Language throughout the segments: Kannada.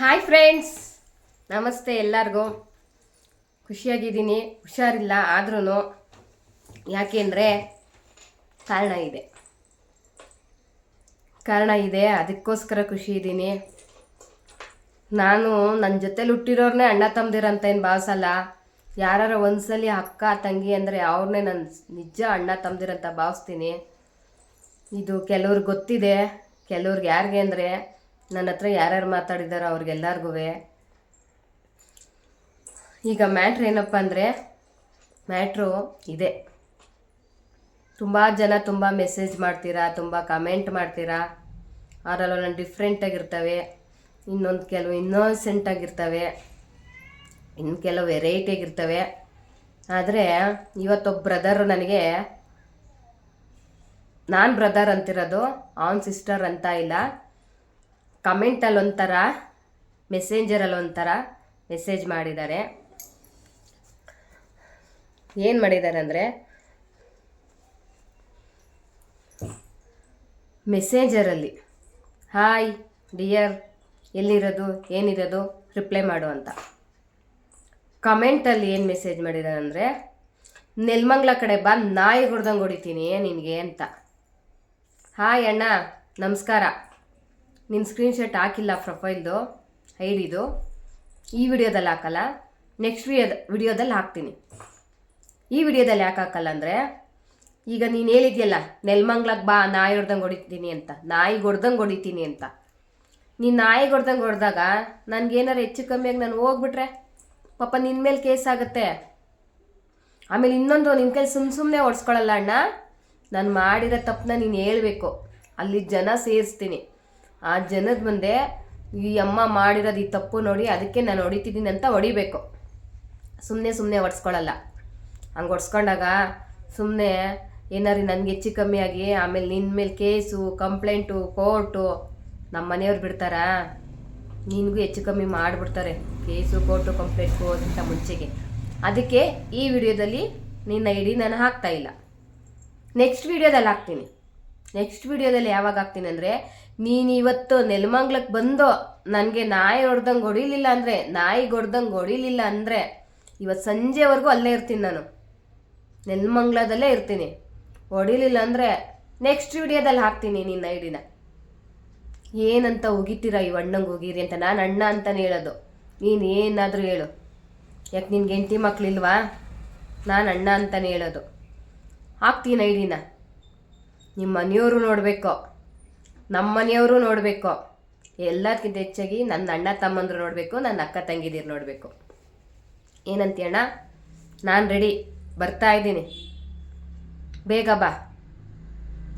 ಹಾಯ್ ಫ್ರೆಂಡ್ಸ್ ನಮಸ್ತೆ ಎಲ್ಲರಿಗೂ. ಖುಷಿಯಾಗಿದ್ದೀನಿ. ಹುಷಾರಿಲ್ಲ ಆದ್ರೂ ಯಾಕೆಂದರೆ ಕಾರಣ ಇದೆ. ಕಾರಣ ಇದೆ. ಅದಕ್ಕೋಸ್ಕರ ಖುಷಿ ಇದ್ದೀನಿ. ನಾನು ನನ್ನ ಜೊತೆಲಿ ಹುಟ್ಟಿರೋರ್ನೇ ಅಣ್ಣ ತಮ್ಮದಿರಂತ ಏನು ಭಾವಿಸಲ್ಲ. ಯಾರು ಒಂದ್ಸಲಿ ಅಕ್ಕ, ತಂಗಿ ಅಂದರೆ ಅವ್ರನ್ನೇ ನಾನು ನಿಜ ಅಣ್ಣ ತಮ್ಮದಿರಂತ ಭಾವಿಸ್ತೀನಿ. ಇದು ಕೆಲವ್ರಿಗೆ ಗೊತ್ತಿದೆ. ಕೆಲವ್ರಿಗೆ ಯಾರಿಗೆ ಅಂದರೆ ನನ್ನ ಹತ್ರ ಯಾರ್ಯಾರು ಮಾತಾಡಿದಾರೋ ಅವ್ರಿಗೆಲ್ಲರಿಗೂ ಈಗ ಮ್ಯಾಟ್ರ್ ಏನಪ್ಪ ಅಂದರೆ, ಮ್ಯಾಟ್ರು ಇದೆ. ತುಂಬ ಜನ ತುಂಬ ಮೆಸೇಜ್ ಮಾಡ್ತೀರಾ, ತುಂಬ ಕಮೆಂಟ್ ಮಾಡ್ತೀರಾ. ಅದರಲ್ಲಿ ನಾನು ಡಿಫ್ರೆಂಟಾಗಿರ್ತವೆ ಇನ್ನೊಂದು ಕೆಲವು ಇನ್ನೋಸೆಂಟ್ ಆಗಿರ್ತವೆ. ಇನ್ನು ಕೆಲವು ವೆರೈಟಿ ಆಗಿರ್ತವೆ. ಆದರೆ ಇವತ್ತೊಬ್ಬ ಬ್ರದರು ನನಗೆ, ನಾನು ಬ್ರದರ್ ಅಂತಿರೋದು ಆನ್ ಸಿಸ್ಟರ್ ಅಂತ ಇಲ್ಲ. ಕಮೆಂಟಲ್ಲಿ ಒಂಥರ ಮೆಸೇಂಜರಲ್ಲಿ ಒಂಥರ ಮೆಸೇಜ್ ಮಾಡಿದ್ದಾರೆ. ಏನು ಮಾಡಿದ್ದಾರೆ ಅಂದರೆ ಮೆಸೇಂಜರಲ್ಲಿ ಹಾಯ್ ಡಿಯರ್ ಎಲ್ಲಿರೋದು, ಏನಿರೋದು ರಿಪ್ಲೈ ಮಾಡು ಅಂತ. ಕಮೆಂಟಲ್ಲಿ ಏನು ಮೆಸೇಜ್ ಮಾಡಿದ್ದಾರೆ ಅಂದರೆ, ನೆಲ್ಮಂಗ್ಲ ಕಡೆ ಬಂದು ನಾಯಿ ಹೊಡ್ದಂಗೆ ಹೊಡಿತೀನಿ ನಿನಗೆ ಅಂತ. ಹಾಯ್ ಅಣ್ಣ, ನಮಸ್ಕಾರ. ನಿನ್ನ ಸ್ಕ್ರೀನ್ಶಾಟ್ ಹಾಕಿಲ್ಲ ಪ್ರೊಫೈಲ್ದು ಐಡಿದು ಈ ವಿಡಿಯೋದಲ್ಲಿ ಹಾಕಲ್ಲ. ನೆಕ್ಸ್ಟ್ ವಿಡಿಯೋದ ವಿಡಿಯೋದಲ್ಲಿ ಹಾಕ್ತೀನಿ. ಈ ವಿಡಿಯೋದಲ್ಲಿ ಯಾಕೆ ಹಾಕಲ್ಲ ಅಂದರೆ, ಈಗ ನೀನು ಹೇಳಿದ್ಯಲ್ಲ ನೆಲ್ಮಂಗ್ಲಕ್ಕೆ ಬಾ, ನಾಯಿ ಹೊಡ್ದಂಗೆ ಹೊಡಿತೀನಿ ಅಂತ ನಾಯಿ ಹೊಡ್ದಂಗೆ ಹೊಡಿತೀನಿ ಅಂತ. ನೀನು ನಾಯಿ ಹೊಡ್ದಂಗೆ ಹೊಡೆದಾಗ ನನಗೇನಾರು ಹೆಚ್ಚು ಕಮ್ಮಿಯಾಗಿ ನಾನು ಹೋಗ್ಬಿಟ್ರೆ, ಪಾಪ ನಿನ್ನ ಮೇಲೆ ಕೇಸ್ ಆಗುತ್ತೆ. ಆಮೇಲೆ ಇನ್ನೊಂದು ನಿನ್ನ ಕೈ ಸುಮ್ಮ ಸುಮ್ಮನೆ ಹೊಡ್ಸ್ಕೊಳ್ಳಲ್ಲ ಅಣ್ಣ, ನಾನು ಮಾಡಿರೋ ತಪ್ಪನ್ನ ನೀನು ಹೇಳಬೇಕು. ಅಲ್ಲಿ ಜನ ಸೇರಿಸ್ತೀನಿ. ಆ ಜನದ ಮುಂದೆ ಈ ಅಮ್ಮ ಮಾಡಿರೋದು ಈ ತಪ್ಪು ನೋಡಿ ಅದಕ್ಕೆ ನಾನು ಹೊಡಿತಿದ್ದೀನಿ ಅಂತ ಹೊಡಿಬೇಕು. ಸುಮ್ಮನೆ ಸುಮ್ಮನೆ ಹೊಡ್ಸ್ಕೊಳ್ಳಲ್ಲ ಹಂಗೆ ಹೊಡ್ಸ್ಕೊಂಡಾಗ ಸುಮ್ಮನೆ ಏನಾರು ನನಗೆ ಹೆಚ್ಚು ಕಮ್ಮಿ ಆಗಿ ಆಮೇಲೆ ನಿನ್ನ ಮೇಲೆ ಕೇಸು, ಕಂಪ್ಲೇಂಟು, ಕೋರ್ಟು ನಮ್ಮ ಮನೆಯವ್ರು ಬಿಡ್ತಾರಾ? ನಿನಗೂ ಹೆಚ್ಚು ಕಮ್ಮಿ ಮಾಡಿಬಿಡ್ತಾರೆ. ಕೇಸು, ಕೋರ್ಟು, ಕಂಪ್ಲೇಂಟ್ ಹೋಗೋದಕ್ಕಿಂತ ಮುಂಚೆಗೆ. ಅದಕ್ಕೆ ಈ ವಿಡಿಯೋದಲ್ಲಿ ನಿನ್ನ ಇಡೀ ನಾನು ಹಾಕ್ತಾ ಇಲ್ಲ. ನೆಕ್ಸ್ಟ್ ವಿಡಿಯೋದಲ್ಲಿ ಹಾಕ್ತೀನಿ. ನೆಕ್ಸ್ಟ್ ವಿಡಿಯೋದಲ್ಲಿ ಯಾವಾಗ ಹಾಕ್ತೀನಿ ಅಂದರೆ, ನೀನು ಇವತ್ತು ನೆಲಮಂಗ್ಲಕ್ಕೆ ಬಂದು ನನಗೆ ನಾಯಿ ಹೊಡ್ದಂಗೆ ಹೊಡಿಲಿಲ್ಲ ಅಂದರೆ, ನಾಯಿಗೆ ಹೊಡ್ದಂಗೆ ಹೊಡಿಲಿಲ್ಲ ಅಂದರೆ ಇವತ್ತು ಸಂಜೆವರೆಗೂ ಅಲ್ಲೇ ಇರ್ತೀನಿ ನಾನು. ನೆಲಮಂಗ್ಲದಲ್ಲೇ ಇರ್ತೀನಿ. ಹೊಡಿಲಿಲ್ಲ ಅಂದರೆ ನೆಕ್ಸ್ಟ್ ವಿಡಿಯೋದಲ್ಲಿ ಹಾಕ್ತೀನಿ ನಿನ್ನ ಐಡಿನ. ಏನಂತ ಉಗಿತೀರ ಈ ಅಣ್ಣಂಗೆ ಹೋಗಿರಿ ಅಂತ, ನಾನು ಅಣ್ಣ ಅಂತಲೇ ಹೇಳೋದು. ನೀನು ಏನಾದರೂ ಹೇಳು. ಯಾಕೆ ನಿನ್ಗೆ ಹೆಂಡತಿ ಮಕ್ಕಳಿಲ್ವಾ ನಾನು ಅಣ್ಣ ಅಂತಲೇ ಹೇಳೋದು. ಹಾಕ್ತೀನಿ ಐಡಿನ. ನಿಮ್ಮ ಮನೆಯವರು ನೋಡಬೇಕು. ನಮ್ಮ ಮನೆಯವರು ನೋಡಬೇಕು. ಎಲ್ಲದಕ್ಕಿಂತ ಹೆಚ್ಚಾಗಿ ನನ್ನ ಅಣ್ಣ ತಮ್ಮಂದ್ರು ನೋಡಬೇಕು, ನನ್ನ ಅಕ್ಕ ತಂಗಿದಿರು ನೋಡಬೇಕು. ಏನಂತೀಯಣ್ಣ ನಾನು ರೆಡಿ ಬರ್ತಾ ಇದ್ದೀನಿ. ಬೇಗ ಬಾ.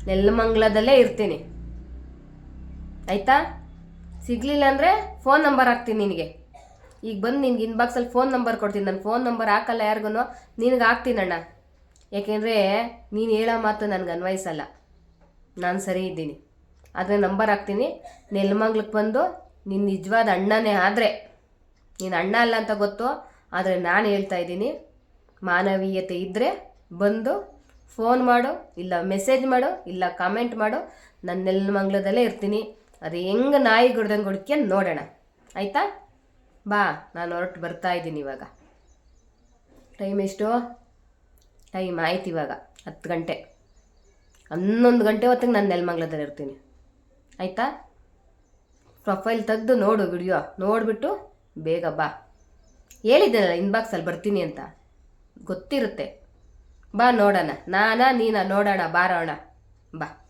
ನೆಲ್ಲಮಂಗ್ಲದಲ್ಲೇ ಇರ್ತೀನಿ. ಆಯಿತಾ? ಸಿಗಲಿಲ್ಲ ಅಂದರೆ ಫೋನ್ ನಂಬರ್ ಹಾಕ್ತೀನಿ ನಿನಗೆ. ಈಗ ಬಂದು ನಿನ್ಗೆ ಇನ್ಬಾಕ್ಸಲ್ಲಿ ಫೋನ್ ನಂಬರ್ ಕೊಡ್ತೀನಿ. ನಾನು ಫೋನ್ ನಂಬರ್ ಹಾಕಲ್ಲ ಯಾರಿಗೂ ನಿನಗೆ ಹಾಕ್ತೀನಣ್ಣ ಯಾಕೆಂದರೆ ನೀನು ಹೇಳೋ ಮಾತು ನನಗೆ ಅನ್ವಯಿಸಲ್ಲ. ನಾನು ಸರಿ ಇದ್ದೀನಿ. ಆದರೆ ನಂಬರ್ ಹಾಕ್ತೀನಿ. ನೆಲ್ಮಂಗ್ಲಕ್ಕೆ ಬಂದು ನಿನ್ನ ನಿಜವಾದ ಅಣ್ಣನೇ ಆದರೆ, ನೀನು ಅಣ್ಣ ಅಲ್ಲ ಅಂತ ಗೊತ್ತು, ಆದರೆ ನಾನು ಹೇಳ್ತಾ ಇದ್ದೀನಿ, ಮಾನವೀಯತೆ ಇದ್ದರೆ ಬಂದು ಫೋನ್ ಮಾಡು, ಇಲ್ಲ ಮೆಸೇಜ್ ಮಾಡು, ಇಲ್ಲ ಕಾಮೆಂಟ್ ಮಾಡು. ನಾನು ನೆಲ್ಮಂಗ್ಲದಲ್ಲೇ ಇರ್ತೀನಿ. ಅದು ಹೆಂಗೆ ನಾಯಿ ಗುಡ್ದಂಗೆ ಹುಡ್ಕ್ಯಂಡು ನೋಡೋಣ. ಆಯಿತಾ? ಬಾ, ನಾನು ಹೊರಟು ಬರ್ತಾ ಇದ್ದೀನಿ ಇವಾಗ. ಟೈಮ್ ಎಷ್ಟು? ಟೈಮ್ ಆಯ್ತು ಇವಾಗ, ಹತ್ತು ಗಂಟೆ. ಹನ್ನೊಂದು ಗಂಟೆ ಹೊತ್ತಿಗೆ ನಾನು ನೆಲಮಂಗ್ಲದಲ್ಲಿ ಇರ್ತೀನಿ. ಆಯಿತಾ? ಪ್ರೊಫೈಲ್ ತೆಗೆದು ನೋಡು ವಿಡಿಯೋ ನೋಡಿಬಿಟ್ಟು ಬೇಗ ಬಾ. ಹೇಳಿದ್ದೆನಲ್ಲ ಇನ್ಬಾಕ್ಸಲ್ಲಿ ಬರ್ತೀನಿ ಅಂತ. ಗೊತ್ತಿರುತ್ತೆ. ಬಾ ನೋಡೋಣ. ನಾನಾ ನೀನಾ ನೋಡೋಣ, ಬಾರೋಣ. ಬಾ.